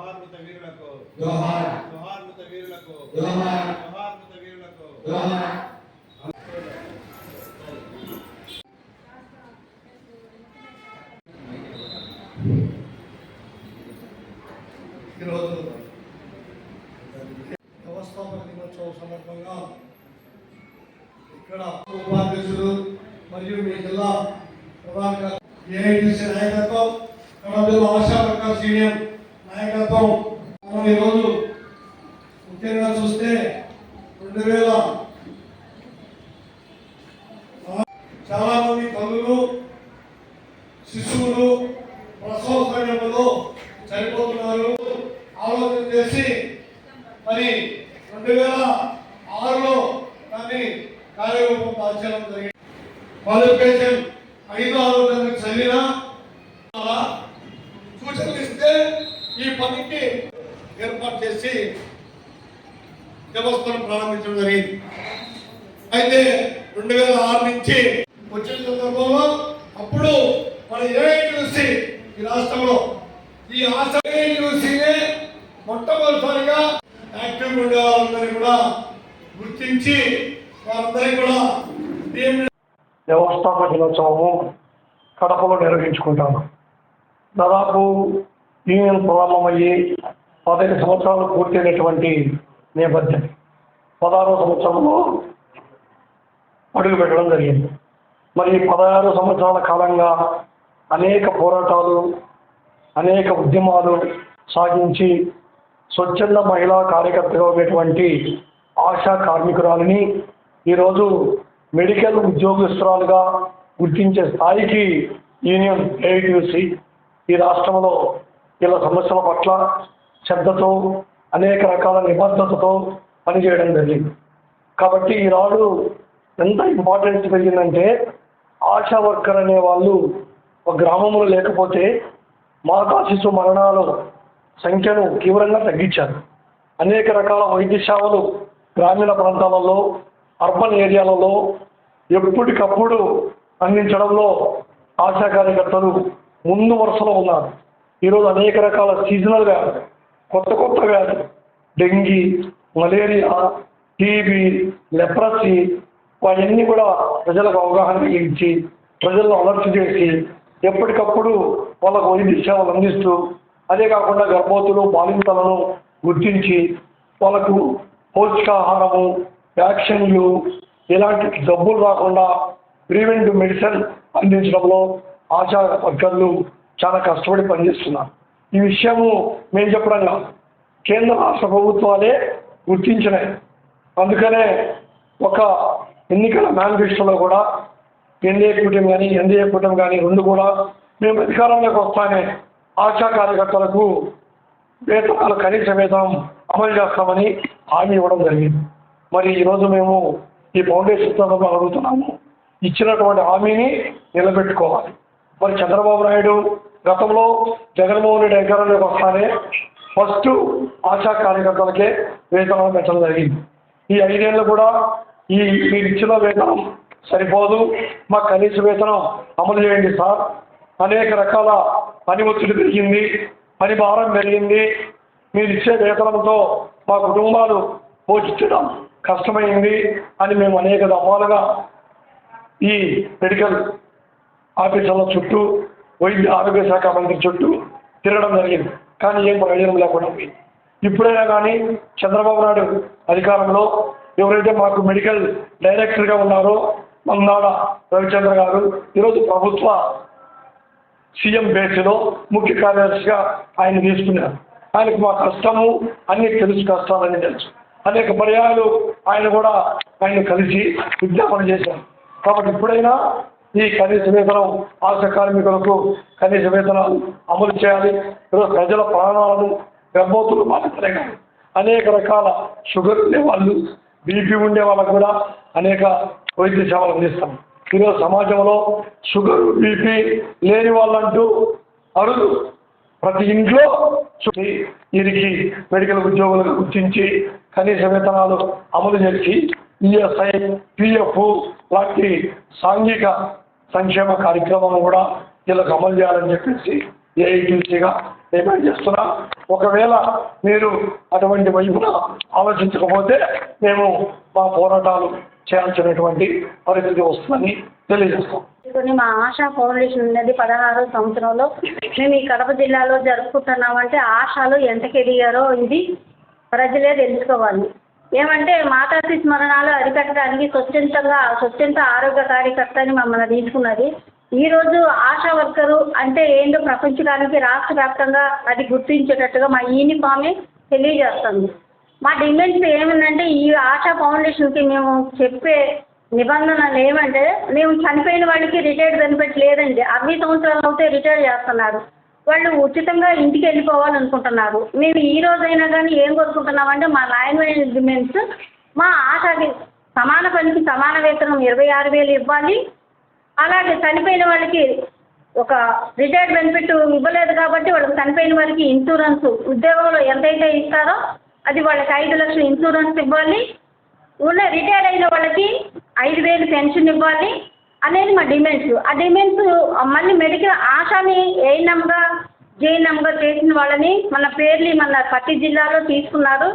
జోహార్ మృత వీరులకు జోహార్. జోహార్ మృత వీరులకు జోహార్. జోహార్ మృత వీరులకు జోహార్. ఈరోజు వ్యవస్థాపక దినోత్సవం సందర్భంగా ఇక్కడ ఉపాధ్యక్షులు మరియు మీ జిల్లా ప్రధాన ఏఐటీసీ నాయకత్వం కడప ఆశా సీనియర్ నాయకత్వం మనం ఈరోజు ముఖ్యంగా చూస్తే రెండు వేల చాలా మంది తల్లులు శిశువులు ప్రసవ సమయంలో చనిపోతున్నారు. ఆలోచన చేసి మరి రెండు వేల ఆరులో దాన్ని కార్యరూపం దాల్చడం జరిగింది. క్వాలిఫికేషన్ ఐదు ఆరు చదివినా అలా సూచనలు ఇస్తే ఈ పనికి ఏర్పాటు చేసి వ్యవస్థను ప్రారంభించడం జరిగింది. అయితే రెండు వేల ఆరు నుంచి వచ్చిన సందర్భంలో అప్పుడు మన ఏఐటీసీ ఈ రాష్ట్రంలో ఈ ఆశ ఏఐటీసీనే మొట్టమొదటిసారిగా యాక్టివ్ ఉండేవారందరినీ కూడా గుర్తించి వారందరికీ కూడా వ్యవస్థాపక దినోత్సవము కడపలో నిర్వహించుకుంటాను దాదాపు యూనియన్ ప్రారంభమయ్యి పదహైదు సంవత్సరాలు పూర్తయినటువంటి నేపథ్యం. పదహారో సంవత్సరంలో అడుగు పెట్టడం జరిగింది. మరి పదహారు సంవత్సరాల కాలంగా అనేక పోరాటాలు అనేక ఉద్యమాలు సాగించి స్వచ్ఛంద మహిళా కార్యకర్తగా ఉన్నటువంటి ఆశా కార్మికురాలని ఈరోజు మెడికల్ ఉద్యోగస్తురాలుగా గుర్తించే స్థాయికి యూనియన్ ఏఐటీసీ ఈ రాష్ట్రంలో ఇలా సమస్యల పట్ల శ్రద్ధతో అనేక రకాల నిబద్ధతతో పనిచేయడం జరిగింది. కాబట్టి ఈనాడు ఎంత ఇంపార్టెన్స్ పెరిగిందంటే ఆశా వర్కర్ అనే వాళ్ళు ఒక గ్రామంలో లేకపోతే మాతా శిశు మరణాలు సంఖ్యను తీవ్రంగా తగ్గించారు. అనేక రకాల వైద్య సేవలు గ్రామీణ ప్రాంతాలలో అర్బన్ ఏరియాలలో ఎప్పటికప్పుడు అందించడంలో ఆశా కార్యకర్తలు ముందు వరుసలో ఉన్నారు. ఈరోజు అనేక రకాల సీజనల్ వ్యాధులు కొత్త కొత్త వ్యాధులు డెంగీ మలేరియా టీబీ లెప్రసీ అవన్నీ కూడా ప్రజలకు అవగాహన కలిగించి ప్రజలను అలర్ట్ చేసి ఎప్పటికప్పుడు వాళ్ళకు వైద్య సేవలు అందిస్తూ అదే కాకుండా గర్భవతులు బాలింతలను గుర్తించి వాళ్ళకు పౌష్టికాహారము వ్యాక్సిన్లు ఇలాంటి జబ్బులు రాకుండా ప్రివెంటివ్ మెడిసిన్ అందించడంలో ఆశా వర్గాలు చాలా కష్టపడి పనిచేస్తున్నారు ఈ విషయము మేము చెప్పడం కాదు. కేంద్ర రాష్ట్ర ప్రభుత్వాలే గుర్తించినాయి. అందుకనే ఒక ఎన్నికల మేనిఫెస్టోలో కూడా ఎన్డీఏ కూటమి కానీ ఎన్డీఏ కూటమి కానీ రెండు కూడా మేము అధికారంలోకి వస్తానే ఆశా కార్యకర్తలకు వేతనాలు కనీస వేతనం అమలు చేస్తామని హామీ ఇవ్వడం జరిగింది. మరి ఈరోజు మేము ఈ ఫౌండేషన్ తరఫున అడుగుతున్నాము. ఇచ్చినటువంటి హామీని నిలబెట్టుకోవాలి. మరి చంద్రబాబు నాయుడు గతంలో జగన్మోహన్ రెడ్డి అధికారంలోకి వస్తానే ఫస్ట్ ఆశా కార్యకర్తలకే వేతనాలు పెంచడం జరిగింది. ఈ ఐదేళ్ళు కూడా ఈ మీరు ఇచ్చిన వేతనం సరిపోదు. మా కనీస వేతనం అమలు చేయండి సార్. అనేక రకాల పని ఒత్తిడి పెరిగింది పని భారం పెరిగింది. మీరు ఇచ్చే వేతనంతో మా కుటుంబాలు పోషించడం కష్టమైంది అని మేము అనేక దఫాలుగా ఈ మెడికల్ ఆఫీసర్ల చుట్టూ వైద్య ఆరోగ్య శాఖ మంత్రి చుట్టూ తిరగడం జరిగింది. కానీ ఏం ప్రయోజనం లేకుండా పోయింది. ఇప్పుడైనా కానీ చంద్రబాబు నాయుడు అధికారంలో ఎవరైతే మాకు మెడికల్ డైరెక్టర్గా ఉన్నారో మందాడ రవిచంద్ర గారు ఈరోజు ప్రభుత్వ సీఎం బేస్లో ముఖ్య కార్యదర్శిగా ఆయన తీసుకున్నారు ఆయనకు మా కష్టము అన్ని తెలుసు కష్టాలని తెలుసు. అనేక పర్యాయాలు ఆయన కూడా ఆయన కలిసి విజ్ఞాపన చేశారు. కాబట్టి ఇప్పుడైనా ఈ కనీస వేతనం ఆశ కార్మికులకు కనీస వేతనాలు అమలు చేయాలి. ఈరోజు ప్రజల ప్రాణాలను గర్భవతులు మాత్రమే కాదు. అనేక రకాల షుగర్ ఉండే వాళ్ళు బీపీ ఉండే వాళ్ళకు కూడా అనేక వైద్య సేవలు అందిస్తాం ఈరోజు సమాజంలో షుగర్ బీపీ లేని వాళ్ళంటూ అరుదు. ప్రతి ఇంట్లో వీరికి మెడికల్ ఉద్యోగులకు గుర్తించి కనీస వేతనాలు అమలు చేసి ఈఎస్ఐ పిఎఫ్ లాంటి సాంఘిక సంక్షేమ కార్యక్రమం కూడా వీళ్ళకి అమలు చేయాలని చెప్పేసి ఏఐటీసీగా డిమాండ్ చేస్తున్నా. ఒకవేళ మీరు అటువంటి వైపున ఆలోచించకపోతే మేము మా పోరాటాలు చేయాల్సినటువంటి పరిస్థితి వస్తుందని తెలియజేస్తాం. కొన్ని మా ఆశా ఫౌండేషన్ ఉన్నది పదహారో సంవత్సరంలో. మేము ఈ కడప జిల్లాలో జరుపుకుంటున్నామంటే ఆశాలు ఎంతకెదిగారో ఇది ప్రజలే తెలుసుకోవాలి. ఏమంటే మాతాశి స్మరణాలు అరికట్టడానికి స్వచ్ఛందంగా స్వచ్ఛంద ఆరోగ్య కార్యకర్త అని మమ్మల్ని తీసుకున్నది. ఈ రోజు ఆశా వర్కరు అంటే ఏంటో ప్రపంచకానికి రాష్ట్ర వ్యాప్తంగా అది గుర్తించేటట్టుగా మా యూనిఫామే తెలియజేస్తుంది. మా డిమాండ్స్ ఏముందంటే ఈ ఆశా ఫౌండేషన్కి మేము చెప్పే నిబంధనలు ఏమంటే మేము చనిపోయిన వాళ్ళకి రిటైర్డ్ బెనిఫిట్ లేదండి. అరవై సంవత్సరాలు అవుతే రిటైర్ చేస్తున్నారు. వాళ్ళు ఉచితంగా ఇంటికి వెళ్ళిపోవాలనుకుంటున్నారు. మేము ఈ రోజైనా కానీ ఏం కోరుకుంటున్నామంటే మా నాయన డిమాండ్స్ మా ఆశాకి సమాన పనికి సమాన వేతనం ఇరవై ఆరు వేలు ఇవ్వాలి. అలాగే చనిపోయిన వాళ్ళకి ఒక రిటైర్డ్ బెనిఫిట్ ఇవ్వలేదు కాబట్టి వాళ్ళకి చనిపోయిన వారికి ఇన్సూరెన్స్ ఉద్యోగంలో ఎంతైతే ఇస్తారో అది వాళ్ళకి ఐదు లక్షల ఇన్సూరెన్స్ ఇవ్వాలి. ఉన్న రిటైర్ అయిన వాళ్ళకి ఐదు వేలు పెన్షన్ ఇవ్వాలి. అనేది మా డిమాండ్స్. ఆ డిమాండ్స్ మళ్ళీ మెడికల్ ఆశాని ఏఎన్ఎంగా జేఎన్ఎంగా చేసిన వాళ్ళని మన పేర్లు మన ప్రతి జిల్లాలో తీసుకున్నారు.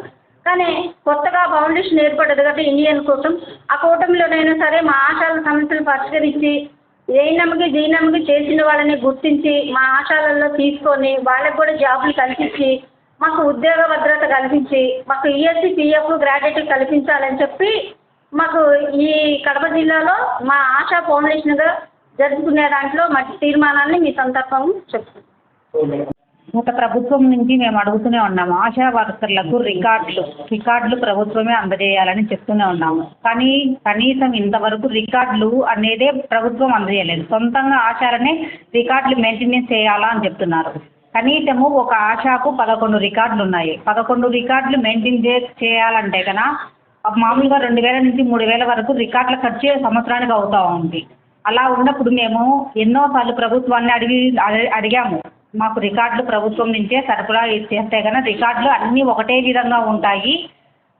కానీ కొత్తగా ఫౌండేషన్ ఏర్పడ్డది కాబట్టి ఇండియన్ కోసం ఆ కూటమిలోనైనా సరే మా ఆశాల సమస్యలు పరిష్కరించి ఏఎన్ఎంకి నమ్మకి చేసిన వాళ్ళని గుర్తించి మా ఆశాలలో తీసుకొని వాళ్ళకి కూడా జాబులు కల్పించి మాకు ఉద్యోగ భద్రత కల్పించి మాకు ఈఎస్సీ పిఎఫ్ గ్రాడ్యుయేట్ కల్పించాలని చెప్పి మాకు ఈ కడప జిల్లాలో మా ఆశా ఫౌండేషన్గా జరుపుకునే దాంట్లో మా తీర్మానాన్ని మీ సందర్భం చెప్తున్నాను గత ప్రభుత్వం నుంచి మేము అడుగుతూనే ఉన్నాము. ఆశా వర్కర్లకు రికార్డులు రికార్డులు ప్రభుత్వమే అందజేయాలని చెప్తూనే ఉన్నాము. కానీ కనీసం ఇంతవరకు రికార్డులు అనేదే ప్రభుత్వం అందజేయలేదు. సొంతంగా ఆశాలనే రికార్డులు మెయింటెనెన్స్ చేయాలా అని చెప్తున్నారు. కనీసము ఒక ఆశాకు పదకొండు రికార్డులు ఉన్నాయి. పదకొండు రికార్డులు మెయింటైన్ చే చేయాలంటే కదా మామూలుగా రెండు వేల నుంచి మూడు వేల వరకు రికార్డుల ఖర్చు సంవత్సరానికి అవుతూ ఉంది అలా ఉన్నప్పుడు మేము ఎన్నోసార్లు ప్రభుత్వాన్ని అడిగి అడిగాము. మాకు రికార్డులు ప్రభుత్వం నుంచే సరఫరా చేస్తే కనుక రికార్డులు అన్నీ ఒకటే విధంగా ఉంటాయి.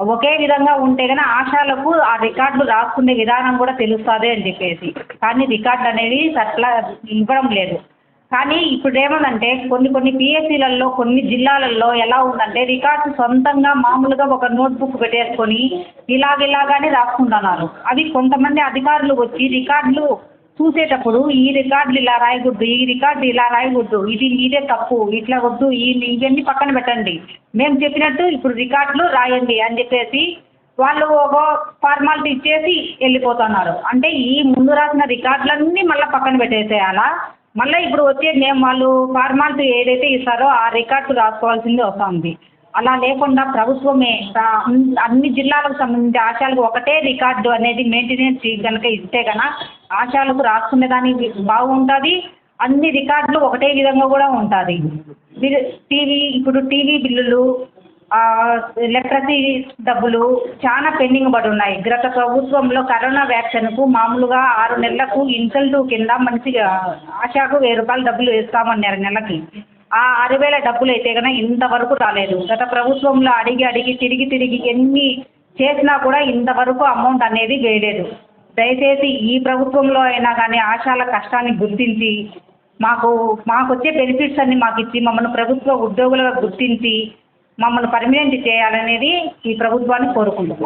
ఒకే విధంగా ఉంటే కనుక ఆశాలకు ఆ రికార్డులు రాసుకునే విధానం కూడా తెలుస్తుంది అని చెప్పేసి. కానీ రికార్డులు అనేవి సరఫరా ఇవ్వడం లేదు. కానీ ఇప్పుడు ఏమనంటే కొన్ని కొన్ని పిఎస్సీలలో కొన్ని జిల్లాలలో ఎలా ఉందంటే రికార్డ్స్ సొంతంగా మామూలుగా ఒక నోట్బుక్ పెట్టేసుకొని ఇలాగ ఇలాగానే రాసుకుంటున్నారు. అవి కొంతమంది అధికారులు వచ్చి రికార్డులు చూసేటప్పుడు ఈ రికార్డులు ఇలా రాయకూడదు ఈ రికార్డు ఇలా రాయకూడదు ఇది ఇదే తప్పు ఇట్లా వద్దు ఈ ఇవన్నీ పక్కన పెట్టండి. మేము చెప్పినట్టు ఇప్పుడు రికార్డులు రాయండి అని చెప్పేసి వాళ్ళు ఒక ఫార్మాలిటీ ఇచ్చేసి వెళ్ళిపోతున్నారు. అంటే ఈ ముందు రాసిన రికార్డులన్నీ మళ్ళీ పక్కన పెట్టేసేయాలా? మళ్ళీ ఇప్పుడు వచ్చే మేము వాళ్ళు ఫార్మాలిటీ ఏదైతే ఇస్తారో ఆ రికార్డు రాసుకోవాల్సింది వస్తుంది. అలా లేకుండా ప్రభుత్వమే అన్ని జిల్లాలకు సంబంధించి ఆశాలకు ఒకటే రికార్డు అనేది మెయింటెనెన్స్ కనుక ఇస్తే కనుక ఆశాలకు రాసుకునే దానికి బాగుంటుంది. అన్ని రికార్డులు ఒకటే విధంగా కూడా ఉంటుంది. మీరు టీవీ ఇప్పుడు టీవీ బిల్లులు ఎలక్ట్రిసిటీ డబ్బులు చాలా పెండింగ్ పడి ఉన్నాయి. గత ప్రభుత్వంలో కరోనా వ్యాక్సిన్కు మామూలుగా ఆరు నెలలకు ఇన్సల్టివ్ కింద మంచిగా ఆశాకు వెయ్యి రూపాయలు డబ్బులు వేస్తామన్నారు నెలకి. ఆ ఆరు వేల డబ్బులు అయితే కనుక ఇంతవరకు రాలేదు. గత ప్రభుత్వంలో అడిగి అడిగి తిరిగి తిరిగి ఎన్ని చేసినా కూడా ఇంతవరకు అమౌంట్ అనేది వేయలేదు. దయచేసి ఈ ప్రభుత్వంలో అయినా కానీ ఆశాల కష్టాన్ని గుర్తించి మాకు మాకు వచ్చే బెనిఫిట్స్ అన్ని మాకు ఇచ్చి మమ్మల్ని ప్రభుత్వ ఉద్యోగులుగా గుర్తించి మమ్మల్ని పర్మనెంట్ చేయాలనేది ఈ ప్రభుత్వాన్ని కోరుకుంటున్నాం.